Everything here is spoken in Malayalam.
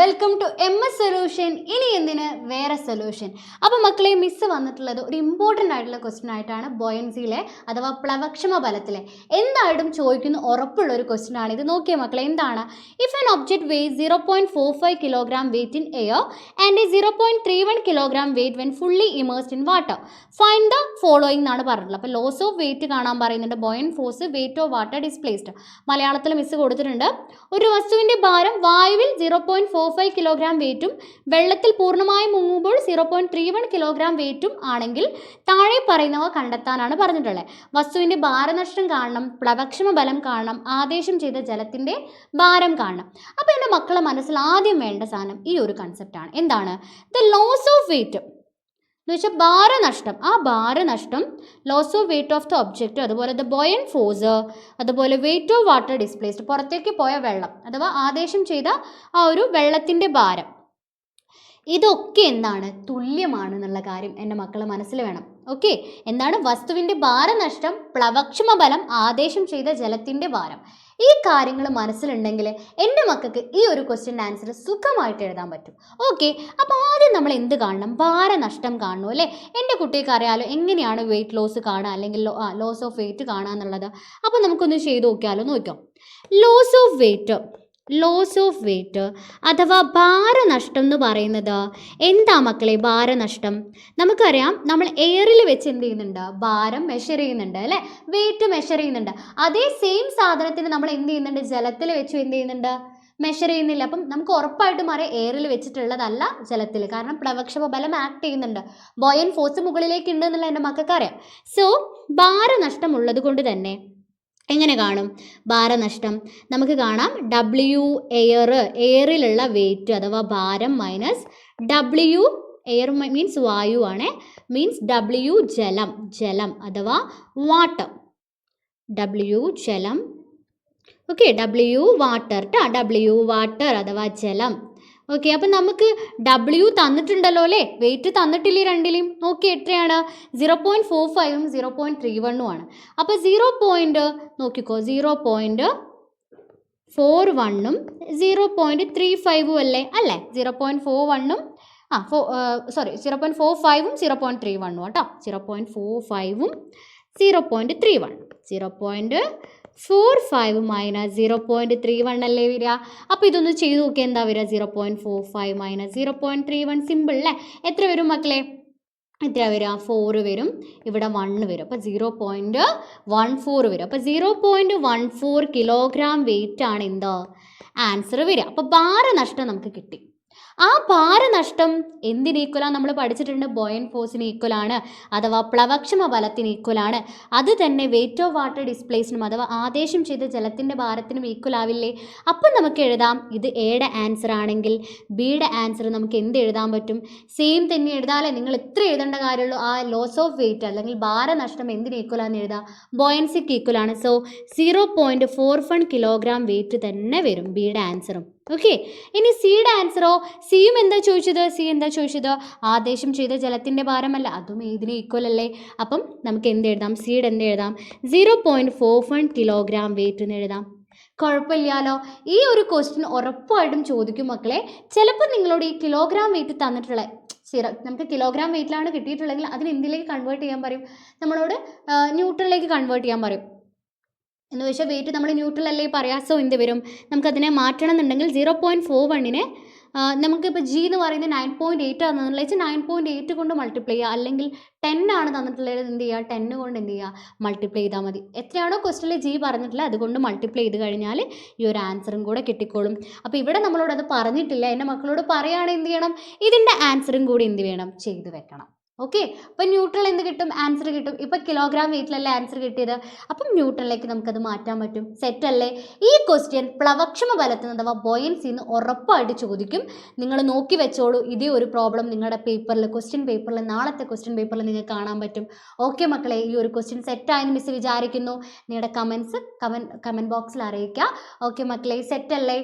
Welcome to M S solution ഇനി എന്തിന്? വേറെ സൊല്യൂഷൻ അപ്പോൾ മക്കളെ മിസ് വന്നിട്ടുള്ളത് ഒരു ഇമ്പോർട്ടന്റ് ആയിട്ടുള്ള ക്വസ്റ്റ്യൻ ആയിട്ടാണ് ബോയൻസിയിലെ അഥവാ പ്ലവക്ഷമ ബലത്തിലെ. എന്തായിട്ടും ചോദിക്കുന്ന ഉറപ്പുള്ള ഒരു ക്വസ്റ്റ്യൻ ആണ് ഇത്. നോക്കിയ മക്കളെ എന്താണ്? If an object weight zero point four five kilogram weight in air and zero point three one kilogram weight when fully immersed in water find the following എന്നാണ് പറഞ്ഞിട്ടുള്ളത്. അപ്പോൾ ലോസ് ഓഫ് വെയിറ്റ് കാണാൻ പറയുന്നുണ്ട്. Buoyant force weight of water displaced മലയാളത്തിൽ മിസ് കൊടുത്തിട്ടുണ്ട്. ഒരു വസ്തുവിന്റെ ഭാരം വായുവിൽ zero point four five kilogram വെയിറ്റും വെള്ളത്തിൽ പൂർണമായി മുങ്ങുമ്പോൾ zero point three one kilogram വെയിറ്റും ആണെങ്കിൽ താഴെ പറയുന്നവ കണ്ടെത്താനാണ് പറഞ്ഞിട്ടുള്ളത്. വസ്തുവിന്റെ ഭാരനഷ്ടം കാണണം പ്ലവക്ഷമ ബലം കാണണം ആദേശം ചെയ്ത ജലത്തിന്റെ ഭാരം കാണണം. അപ്പോൾ എന്റെ മക്കളെ മനസ്സിൽ ആദ്യം വേണ്ട സാധനം ഈ ഒരു കൺസെപ്റ്റാണ് എന്താണ്? ദ ലോസ് ഓഫ് വെയിറ്റ് എന്ന് വെച്ചാൽ ഭാരനഷ്ടം. ആ ഭാരനഷ്ടം loss of weight of the object അതുപോലെ ദ ബോയൻ ഫോഴ്സ് അതുപോലെ വെയിറ്റ് ഓഫ് വാട്ടർ ഡിസ്പ്ലേസ്ഡ് പുറത്തേക്ക് പോയ വെള്ളം അഥവാ ആദേശം ചെയ്ത ആ ഒരു വെള്ളത്തിന്റെ ഭാരം. ഇതൊക്കെ എന്താണ്? തുല്യമാണ് എന്നുള്ള കാര്യം എന്റെ മക്കൾ മനസ്സിൽ വേണം. ഓക്കെ എന്താണ്? വസ്തുവിന്റെ ഭാരനഷ്ടം പ്ലവക്ഷമ ബലം ആദേശം ചെയ്ത ജലത്തിന്റെ ഭാരം. ഈ കാര്യങ്ങൾ മനസ്സിലുണ്ടെങ്കിൽ എന്റെ മക്കൾക്ക് ഈ ഒരു ക്വസ്റ്റ്യന്റെ ആൻസർ സുഖമായിട്ട് എഴുതാൻ പറ്റും. ഓക്കെ അപ്പോൾ ആദ്യം നമ്മൾ എന്ത് കാണണം? ഭാരനഷ്ടം കാണണം അല്ലേ? എന്റെ കുട്ടിക്ക് അറിയാലോ എങ്ങനെയാണ് വെയിറ്റ് ലോസ് കാണുക അല്ലെങ്കിൽ ലോസ് ഓഫ് വെയിറ്റ് കാണുക എന്നുള്ളത്? അപ്പോൾ നമുക്കൊന്ന് ചെയ്ത് നോക്കിയാലോ നോക്കാം. Loss of weight loss of weight അഥവാ ഭാരനഷ്ടം എന്ന് പറയുന്നത് എന്താ മക്കളെ ഭാരനഷ്ടം? നമുക്കറിയാം നമ്മൾ എയറിൽ വെച്ച് എന്ത് ചെയ്യുന്നുണ്ട്? ഭാരം മെഷർ ചെയ്യുന്നുണ്ട് അല്ലേ? വെയിറ്റ് മെഷർ ചെയ്യുന്നുണ്ട്. അതേ സെയിം സാധനത്തിന് നമ്മൾ എന്ത് ചെയ്യുന്നുണ്ട്? ജലത്തിൽ വെച്ച് എന്ത് ചെയ്യുന്നുണ്ട്? മെഷർ ചെയ്യുന്നില്ല. അപ്പം നമുക്ക് ഉറപ്പായിട്ടും അറിയാം എയറിൽ വെച്ചിട്ടുള്ളതല്ല ജലത്തിൽ. കാരണം പ്രവക്ഷപ ബലം ആക്ട് ചെയ്യുന്നുണ്ട്. ബോയൻ ഫോഴ്സ് മുകളിലേക്ക് ഉണ്ട് എന്നുള്ള എന്റെ മക്കൾക്ക് അറിയാം സോ ഭാരനഷ്ടം ഉള്ളത് കൊണ്ട് തന്നെ എങ്ങനെ കാണും? ഭാരനഷ്ടം. നമുക്ക് കാണാം ഡബ്ല്യു എയർ എയറിലുള്ള വെയിറ്റ് അഥവാ ഭാരം മൈനസ് ഡബ്ല്യു എയർ മീൻസ് വായു ആണ്. മീൻസ് ഡബ്ല്യു ജലം ജലം അഥവാ വാട്ടർ ഡബ്ല്യു ജലം. ഓക്കെ ഡബ്ല്യു വാട്ടർ ട്ടാ ഡബ്ല്യു വാട്ടർ അഥവാ ജലം. ഓക്കെ അപ്പം നമുക്ക് ഡബ്ല്യു തന്നിട്ടുണ്ടല്ലോ അല്ലേ? വെയിറ്റ് തന്നിട്ടില്ലേ രണ്ടിലും? നോക്കി എത്രയാണ്? സീറോ പോയിന്റ് ഫോർ ഫൈവും സീറോ പോയിന്റ് ത്രീ വണ്ണും ആണ്. അപ്പോൾ സീറോ പോയിന്റ് നോക്കിക്കോ. സീറോ പോയിന്റ് ഫോർ വണ്ണും സീറോ പോയിന്റ് ത്രീ ഫൈവും അല്ലേ? അല്ലേ? സീറോ പോയിന്റ് ഫോർ വണ്ണും ആ four sorry zero point four ഫൈവും സീറോ പോയിന്റ് ത്രീ വണ്ണും കേട്ടോ സീറോ പോയിന്റ് ഫോർ ഫൈവും zero point three one zero point four five minus zero point three one അല്ലേ വരിക? അപ്പോൾ ഇതൊന്ന് ചെയ്ത് നോക്കിയാൽ എന്താ വരിക? Zero point four five minus zero point three one simple അല്ലേ? എത്ര വരും മക്കളെ? എത്ര വരിക? ഫോറ് വരും. ഇവിടെ വണ്ണ് വരും. അപ്പോൾ സീറോ പോയിന്റ് വൺ ഫോർ വരും. അപ്പോൾ zero point one four kilogram weight ആണ് എന്തോ? ആൻസർ വരിക. അപ്പോൾ ഭാരനഷ്ടം നമുക്ക് കിട്ടി. ആ ഭാരനഷ്ടം എന്തിന് ഈക്വലാണ് നമ്മൾ പഠിച്ചിട്ടുണ്ട് ബോയൻ ഫോഴ്സിന് ഈക്വലാണ് അഥവാ പ്ലവക്ഷമ ബലത്തിന് ഈക്വലാണ് അത് തന്നെ വെയിറ്റ് ഓഫ് വാട്ടർ ഡിസ്പ്ലേസിനും അഥവാ ആദേശം ചെയ്ത ജലത്തിന്റെ ഭാരത്തിനും ഈക്വൽ ആവില്ലേ? അപ്പം നമുക്ക് എഴുതാം ഇത് എയുടെ ആൻസർ ആണെങ്കിൽ ബിയുടെ ആൻസർ നമുക്ക് എന്ത് എഴുതാൻ പറ്റും? സെയിം തന്നെ എഴുതാമല്ലേ നിങ്ങൾ എത്ര എഴുതേണ്ട കാര്യമുള്ളൂ. ആ ലോസ് ഓഫ് വെയിറ്റ് അല്ലെങ്കിൽ ഭാരനഷ്ടം എന്തിന് ഈക്വലാന്ന് എഴുതാം. ബോയൻസിക്ക് ഈക്വലാണ് so zero point four one kilogram weight തന്നെ വരും ബിയുടെ ആൻസറും ഓക്കെ ഇനി സിയുടെ ആൻസറോ സിയും എന്താ ചോദിച്ചത്? സി എന്താ ചോദിച്ചത്? ആദേശം ചെയ്ത ജലത്തിന്റെ ഭാരമല്ല. അതും ഇതിന് ഈക്വൽ അല്ലേ? അപ്പം നമുക്ക് എന്ത് എഴുതാം? സിയുടെ എന്ത് എഴുതാം? Zero point four one kilogram weight എന്ന് എഴുതാം. കുഴപ്പമില്ലാലോ ഈ ഒരു ക്വസ്റ്റ്യൻ ഉറപ്പായിട്ടും ചോദിക്കും മക്കളെ. ചിലപ്പോൾ നിങ്ങളോട് ഈ കിലോഗ്രാം വെയിറ്റ് തന്നിട്ടുള്ള സീറോ നമുക്ക് കിലോഗ്രാം വെയിറ്റിലാണ് കിട്ടിയിട്ടുള്ളതെങ്കിൽ അതിന് എന്തിലേക്ക് കൺവേർട്ട് ചെയ്യാൻ പറയും? നമ്മളോട് ന്യൂട്രലിലേക്ക് കൺവേർട്ട് ചെയ്യാൻ പറയും. എന്ന് വെച്ചാൽ വെയിറ്റ് നമ്മൾ ന്യൂട്രൽ അല്ലേ പറയാസോ എന്ത് വരും? നമുക്കതിനെ മാറ്റണം എന്നുണ്ടെങ്കിൽ സീറോ പോയിന്റ് ഫോർ വണ്ണിനെ നമുക്കിപ്പോൾ ജി എന്ന് പറയുന്നത് നയൻ പോയിന്റ് എയ്റ്റ് ആണെന്നുള്ള വെച്ചാൽ നയൻ പോയിന്റ് എയ്റ്റ് കൊണ്ട് മൾട്ടിപ്ലൈ ചെയ്യുക. അല്ലെങ്കിൽ ടെൻ ആണ് തന്നിട്ടുള്ളത്. എന്ത് ചെയ്യുക? ടെന്ന് കൊണ്ട് എന്ത് ചെയ്യുക? മൾട്ടിപ്ലൈ ചെയ്താൽ മതി. എത്രയാണോ ക്വസ്റ്റിൽ ജി പറഞ്ഞിട്ടുള്ളത് അതുകൊണ്ട് മൾട്ടിപ്ലൈ ചെയ്ത് കഴിഞ്ഞാൽ ഈ ഒരു ആൻസറും കൂടെ കിട്ടിക്കോളും. അപ്പോൾ ഇവിടെ നമ്മളോട് അത് പറഞ്ഞിട്ടില്ല. എന്റെ മക്കളോട് പറയുകയാണെങ്കിൽ എന്ത് ചെയ്യണം? ഇതിന്റെ ആൻസറും കൂടി എന്ത് വേണം ചെയ്ത് വെക്കണം. ഓക്കെ അപ്പം ന്യൂട്രൽ എന്ത് കിട്ടും? ആൻസർ കിട്ടും. ഇപ്പം കിലോഗ്രാം വെയിറ്റിലല്ലേ ആൻസർ കിട്ടിയത്? അപ്പം ന്യൂട്രലിലേക്ക് നമുക്കത് മാറ്റാൻ പറ്റും. സെറ്റ് അല്ലേ? ഈ ക്വസ്റ്റ്യൻ പ്ലവക്ഷമ ബലത്തിൽ നിന്ന് അഥവാ ബോയൻസിന്ന് ഉറപ്പായിട്ട് ചോദിക്കും. നിങ്ങൾ നോക്കി വെച്ചോളൂ. ഇതേ ഒരു പ്രോബ്ലം നിങ്ങളുടെ പേപ്പറിൽ ക്വസ്റ്റ്യൻ പേപ്പറിൽ നാളത്തെ ക്വസ്റ്റ്യൻ പേപ്പറിൽ നിങ്ങൾക്ക് കാണാൻ പറ്റും. ഓക്കെ മക്കളെ ഈ ഒരു ക്വസ്റ്റ്യൻ സെറ്റായെന്ന് മിസ് വിചാരിക്കുന്നു. നിങ്ങളുടെ കമൻസ് കമൻ കമന്റ് ബോക്സിൽ അറിയിക്കുക ഓക്കെ മക്കളെ സെറ്റ് അല്ലേ?